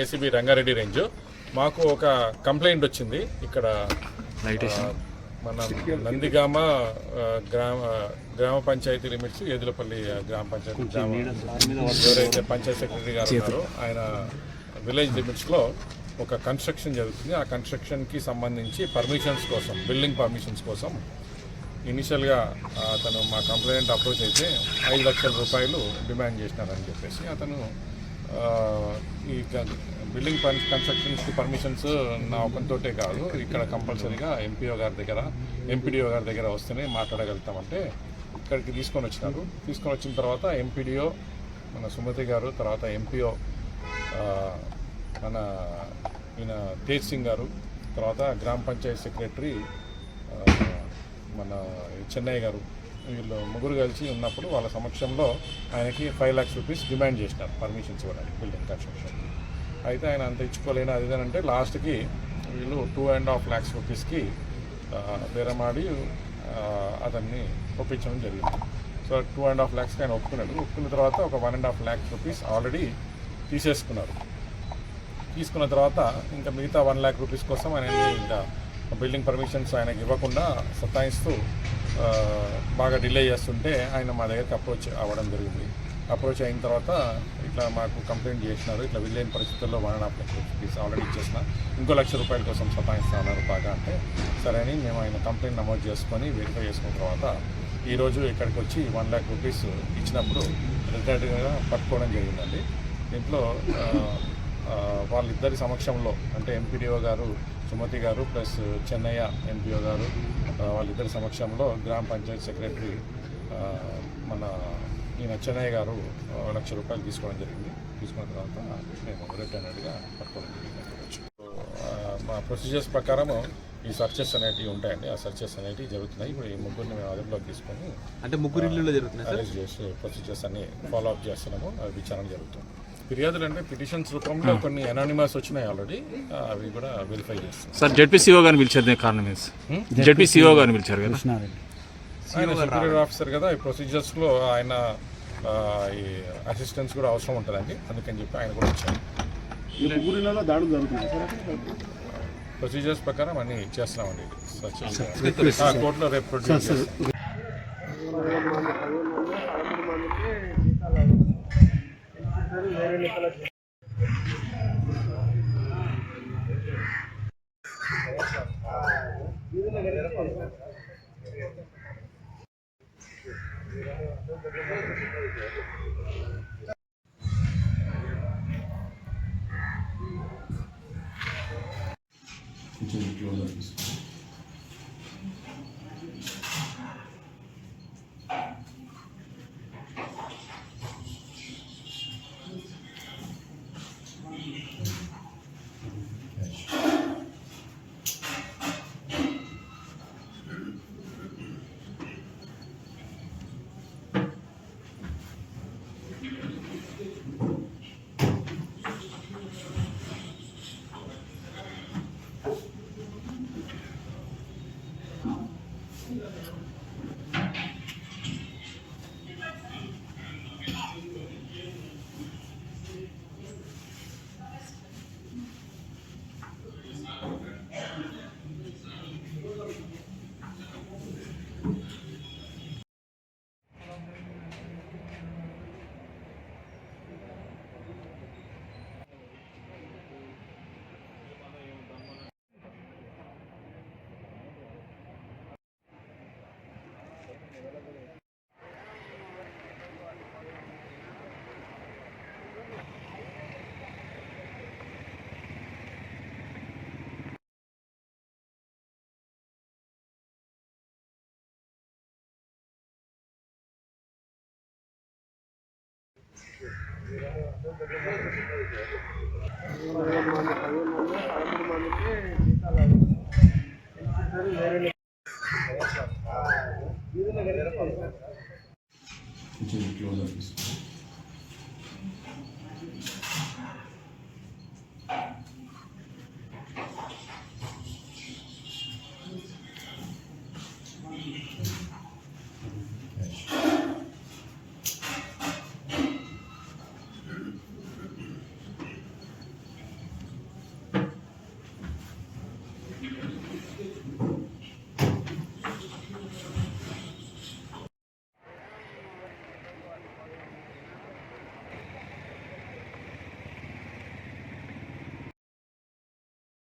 ACB Rangareddy range. మాకు ఒక complaint వచ్చింది. ఇక్కడ మన నందిగామ గ్రామ గ్రామ పంచాయతీ లిమిట్స్ ఎదులపల్లి గ్రామ పంచాయతీ గ్రామ ఎవరైతే పంచాయత్ సెక్రటరీ గారు ఉన్నారో ఆయన విలేజ్ లిమిట్స్లో ఒక కన్స్ట్రక్షన్ జరుగుతుంది. ఆ కన్స్ట్రక్షన్కి సంబంధించి పర్మిషన్స్ కోసం బిల్డింగ్ పర్మిషన్స్ కోసం ఇనిషియల్గా అతను మా కంప్లైంట్ అప్రోచ్ అయితే ఐదు లక్షల రూపాయలు డిమాండ్ చేసినారని చెప్పేసి అతను ఈ బిల్డింగ్ పన్ కన్స్ట్రక్షన్స్కి పర్మిషన్స్ నా ఒకంతోటే కాదు. ఇక్కడ కంపల్సరీగా ఎంపీఓ గారి దగ్గర ఎంపీడీఓ గారి దగ్గర వస్తేనే మాట్లాడగలుగుతామంటే ఇక్కడికి తీసుకొని వచ్చినారు. తీసుకొని వచ్చిన తర్వాత ఎంపీడీఓ మన సుమతి గారు తర్వాత ఎంపీఓ మన ఈయన తేజ్ సింగ్ గారు తర్వాత గ్రామ పంచాయతీ సెక్రటరీ మన చెన్నై గారు వీళ్ళు ముగ్గురు కలిసి ఉన్నప్పుడు వాళ్ళ సమక్షంలో ఆయనకి ఫైవ్ ల్యాక్స్ రూపీస్ డిమాండ్ చేసినారు పర్మిషన్స్ ఇవ్వడానికి బిల్డింగ్ కన్స్ట్రక్షన్ అయితే ఆయన అంత ఇచ్చుకోలేని అది ఇదని లాస్ట్కి వీళ్ళు టూ అండ్ హాఫ్ ల్యాక్స్ రూపీస్కి బేరమాడి అతన్ని ఒప్పించడం జరిగింది. సో టూ అండ్ హాఫ్ ల్యాక్స్కి ఆయన ఒప్పుకున్నాడు. ఒప్పుకున్న తర్వాత ఒక one and half lakhs rupees already తీసేసుకున్నారు. తీసుకున్న తర్వాత ఇంకా మిగతా వన్ ల్యాక్ రూపీస్ కోసం ఆయన ఇంకా బిల్డింగ్ పర్మిషన్స్ ఆయనకి ఇవ్వకుండా సతాయిస్తూ బాగా డిలే చేస్తుంటే ఆయన మా దగ్గరికి అప్రోచ్ అవ్వడం జరిగింది. అప్రోచ్ అయిన తర్వాత ఇట్లా మాకు కంప్లైంట్ చేసినారు. ఇట్లా వెళ్ళలేని పరిస్థితుల్లో one and half lakh rupees already ఇచ్చేసిన. ఇంకో లక్ష రూపాయల కోసం సతాయిస్తున్నారు బాగా అంటే. సరే అని మేము ఆయన కంప్లైంట్ నమోదు చేసుకొని వెరిఫై చేసుకున్న తర్వాత ఈరోజు ఇక్కడికి వచ్చి వన్ ల్యాక్ రూపీస్ ఇచ్చినప్పుడు రిటైర్డ్గా పట్టుకోవడం జరిగిందండి. దీంట్లో వాళ్ళిద్దరి సమక్షంలో అంటే ఎంపీడీఓ గారు సుమతి గారు ప్లస్ చెన్నయ్య ఎంపీఓ గారు వాళ్ళిద్దరి సమక్షంలో గ్రామ పంచాయతీ సెక్రటరీ మన ఈయన చెన్నయ్య గారు లక్ష రూపాయలు తీసుకోవడం జరిగింది. తీసుకున్న తర్వాత మేము రిటర్నెడ్గా పట్టుకోవడం జరిగింది. మా ప్రొసీజర్స్ ప్రకారం ఈ సర్చెస్ అనేటివి ఉంటాయండి. ఆ సర్చెస్ అనేటివి జరుగుతున్నాయి. ఇప్పుడు ఈ ముగ్గురిని మేము అదుపులోకి తీసుకొని అంటే ముగ్గురు జరుగుతున్నాయి ప్రొసీజర్స్ అన్ని ఫాలో అప్ చేస్తున్నాము. అవి విచారణ జరుగుతుంది. ఫిర్యాదులు అంటే పిటిషన్స్ రూపంలో కొన్ని అనానిమస్ వచ్చినాయి ఆల్రెడీ అవి కూడా వెరిఫై చేస్తున్నాం. సార్ జడ్పీసీఓ గారిని పిలిచారు కారణం ఏంటి? జడ్పీసీఓ గారిని పిలిచారు కదా? ఆయన సుపీరియర్ ఆఫీసర్ కదా ఈ ప్రొసీజర్స్లో ఆయన ఆ, ఈ అసిస్టెన్స్ కూడా అవసరం ఉంటుందండి. అందుకని చెప్పి ఆయన కూడా వచ్చారు. ముగ్గురిలో దాడులు జరుగుతున్నాయి? ప్రొసీజర్స్ ప్రకారం అన్ని. ఆ, కోర్టులో రేపు ప్రొడ్యూస్ అనిపిస్తుంది కొంచెం క్లోజ్ ఆఫీస్